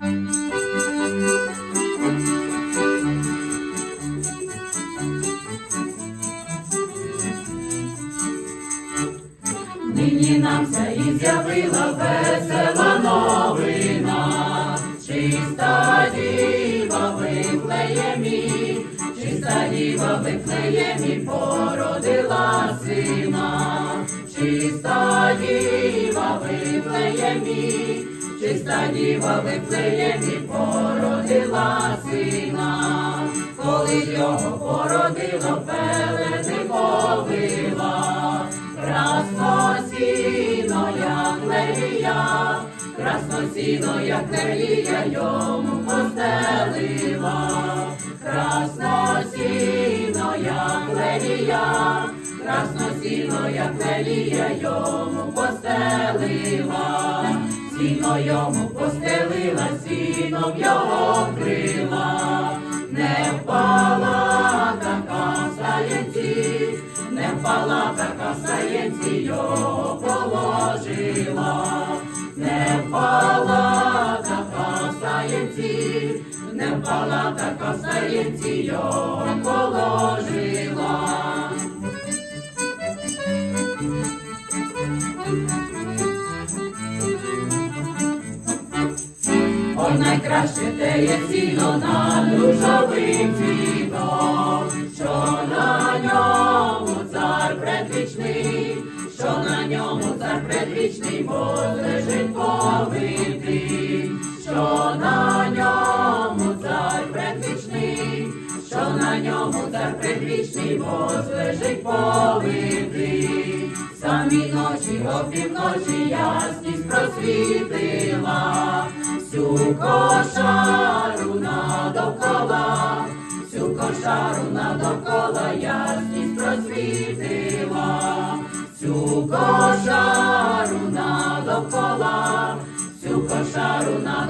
Нині нам все і з'явила весела новина, чиста діва виплеємі, чиста діва виплеємі, породила сина, чиста діва виплеємі, чиста діва виплеємі, породила сина, коли його породила, пелени повила. Красно сіно, як лелія, красно сіно, як лелія, йому постелила, красно сіно, як лелія, красно сіно, як лелія, йому постелила, сіно йому постелила, сіном його вкрила, не впала така саєнці, не впала така саєнці, його положила, не впала така саєнці, не впала така саєнці, його найкраще те є сіно над ружовим цвітом, що на ньому цар предвічний, що на ньому цар предвічний возлежить повитий, що на ньому цар предвічний, що на ньому цар предвічний возлежить повитий. Самі ночі опівночі ясність просвітила, всю кошару надовкола, всю кошару надовкола ясність просвітила, всю кошару надовкола, всю кошару ясність